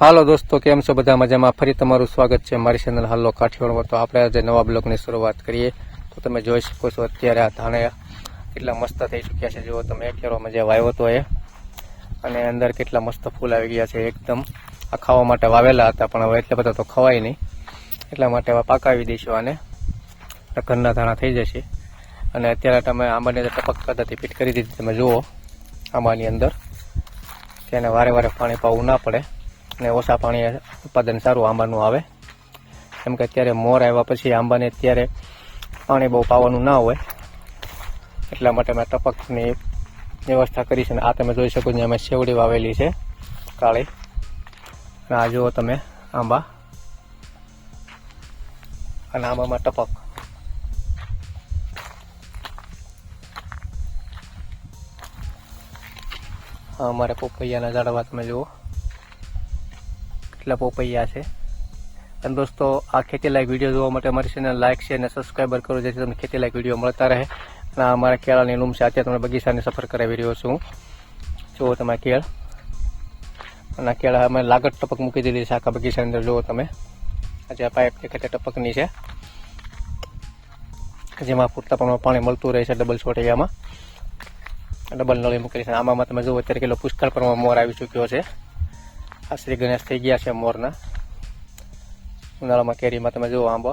હાલો દોસ્તો, કેમ છો? બધા મજામાં? ફરી તમારું સ્વાગત છે મારી ચેનલ હાલો કાઠિયાવાડમાં તો આપણે આજે નવા બ્લોગની શરૂઆત કરીએ. તો તમે જોઈ શકો છો અત્યારે આ ધાણે કેટલા મસ્ત થઈ ચૂક્યા છે. જુઓ તમે ખેડવામાં જે વાવ્યો હતો એ. અને અંદર કેટલા મસ્ત ફૂલ આવી ગયા છે એકદમ. આ ખાવા માટે વાવેલા હતા, પણ હવે એટલા બધા તો ખવાય નહીં. એટલા માટે હવે પાકાવી દઈશું આને. ઘરના ધાણા થઈ જશે. અને અત્યારે તમે આંબાની અંદર ટપક પદ્ધતિ ફિટ કરી દીધી. તમે જુઓ આંબાની અંદર. કે વારે વારે પાણી પાવું ના પડે. અને ઓછા પાણી ઉત્પાદન સારું આંબાનું આવે. કેમ કે અત્યારે મોર આવ્યા પછી આંબાને અત્યારે પાણી બહુ પાવાનું ના હોય. એટલા માટે મેં ટપકની વ્યવસ્થા કરી છે અને આ તમે જોઈ શકો છો, અમે સેવડી વાવેલી છે કાળી. અને આ જુઓ તમે આંબા. અને આંબામાં ટપક. અમારે પોપૈયાના ઝાડવા તમે જુઓ. કેટલા પોપૈયા છે. અને દોસ્તો, આ ખેતી લાયક વીડિયો જોવા માટે અમારી ચેનલ લાઇક છે અને સબસ્ક્રાઈબર કરો, જેથી તમને ખેતી લાયક વીડિયો મળતા રહે. અને અમારા કેળાની લૂમ છે. અત્યારે તમને બગીચાની સફર કરાવી રહ્યો છું. જુઓ તમે કેળ. અને કેળા અમે લાગત ટપક મૂકી દીધી છે આખા બગીચાની અંદર. જુઓ તમે. આજે આ પાઇપ દેખાય ટપકની છે. જેમાં પૂરતા પ્રમાણમાં પાણી મળતું રહે છે ડબલ છોટિયામાં ડબલ નળી મૂકેલી છે. આમાં તમે જુઓ, અત્યારે કેટલો પુષ્કળ પ્રમાણમાં મોર આવી ચૂક્યો છે. આ શ્રી ગણેશ થઈ ગયા છે મોરના ઉનાળામાં કેરીમાં તમે જુઓ આંબો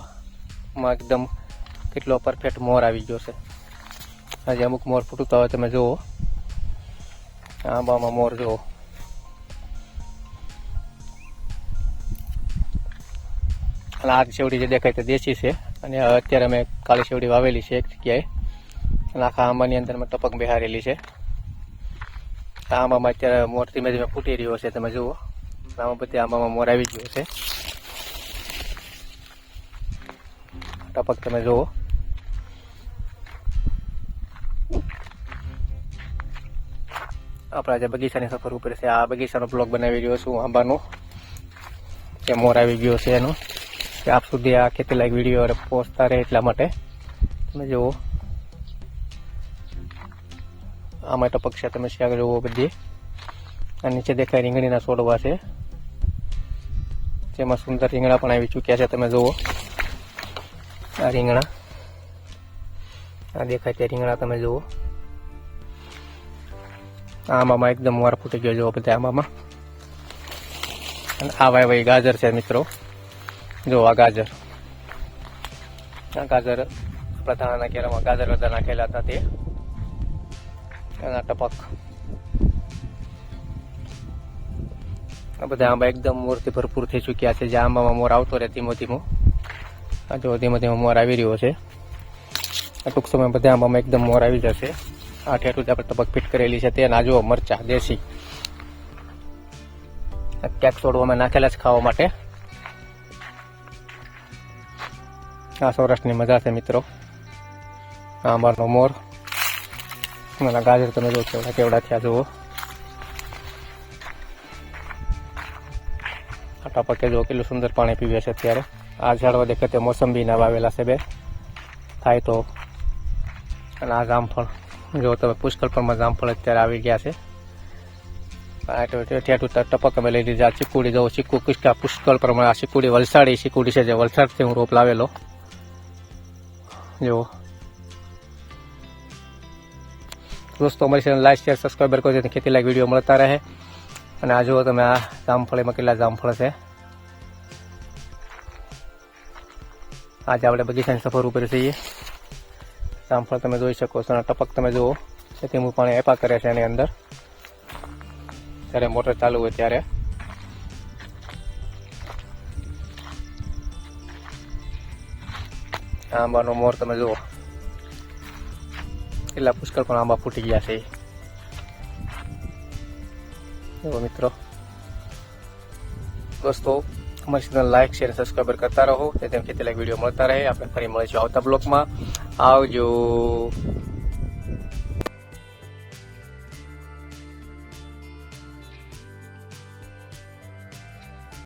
માં એકદમ કેટલો પરફેક્ટ મોર આવી ગયો છે આજે અમુક મોર ફૂટતા હોય તમે જુઓ આંબામાં મોર જુઓ અને આ શેવડી જે દેખાય તે દેશી છે અને અત્યારે અમે કાળી શેવડી વાવેલી છે એક જગ્યાએ અને આખા આંબાની અંદર ટપક બેહારેલી છે આ આંબામાં અત્યારે મોર ધીમે ધીમે ફૂટી રહ્યો છે તમે જુઓ આમાં બધી આંબામાં મોર આવી ગયો છે. ટપક તમે જુઓ. આપણા જે બગીચાની સફર ઉપર છે. આ બગીચાનો બ્લોગ બનાવી રહ્યો છું આંબાનો. કે મોર આવી ગયો છે એનો. કે આપ સુધી આ કેટલાક વીડિયો પહોંચતા રહે એટલા માટે તમે જુઓ. આમાં ટપક છે. તમે શાક જુઓ બધી. આ નીચે દેખાય રીંગણીના છોડવા છે. જેમાં સુંદર રીંગણા પણ આવી ચૂક્યા છે, તમે જુઓ. આ રીંગણા. આ દેખાય તે રીંગણા તમે જુઓ. આમાં એકદમ વાર ફૂટી ગયો, જુઓ બધા આમાં અને આ વાય ગાજર છે મિત્રો. જો આ ગાજર. આ ગાજર આપણા કેરામાં ગાજર બધા નાખેલા હતા તે. એના ટપક. આ બધા આંબા એકદમ મોરથી ભરપૂર થઈ ચૂક્યા છે. જે આંબામાં મોર આવતો રહે ધીમો ધીમો. આ જો ધીમો ધીમો મોર આવી રહ્યો છે. ટૂંક સમય બધા આંબામાં એકદમ મોર આવી જશે. આ ઠેઠું આપણે તબક ફિટ કરેલી છે. તે ના જુઓ મરચા, દેશી. ક્યાંક છોડવા અમે નાખેલા જ ખાવા માટે. આ સૌરાષ્ટ્રની મજા છે મિત્રો. આ અમારનો મોર. ગાજર તમે જો કેવડા કેવડા થયા જુઓ. ટપકે જો કેટલું સુંદર પાણી પીવે છે અત્યારે. આ ઝાડવા દેખે તે મોસંબીના વાવેલા છે બે. થાય તો. અને આ જામફળ જો તમે પુષ્કળ પ્રમાણમાં જામફળ અત્યારે આવી ગયા છે. ટપક અમે લઈ લીધા. ચીકુડી જવું ચીકુ કિસ્કા પુષ્કળ પ્રમાણે આ ચીકુડી વલસાડી ચીકુડી છે જે વલસાડથી હું રોપ લાવેલો. જો. દોસ્તો અમારી ચેનલ લાઈક શેર સબસ્ક્રાઈબર કરો જેથી ખેતી લાયક વીડિયો મળતા રહે. અને આ જુઓ તમે આ જામફળ એમાં કેટલા જામફળ છે. આજે આપણે બગીચાની સફર ઉપર છીએ. જામફળ તમે જોઈ શકો છો અને ટપક તમે જુઓ. ખેતીનું પાણી એપા કરે છે એની અંદર. જ્યારે મોટર ચાલુ હોય ત્યારે. આંબાનો મોર તમે જુઓ. કેટલા પુષ્કળ પણ આંબા ફૂટી ગયા છે. જુઓ મિત્રો. દોસ્તો, અમારી ચેનલ લાઈક શેર સબસ્ક્રાઈબર કરતા રહો. તેથી ખેતી લાયક વીડિયો મળતા રહે. આપણે ફરી મળીશું આવતા બ્લોકમાં આવજો.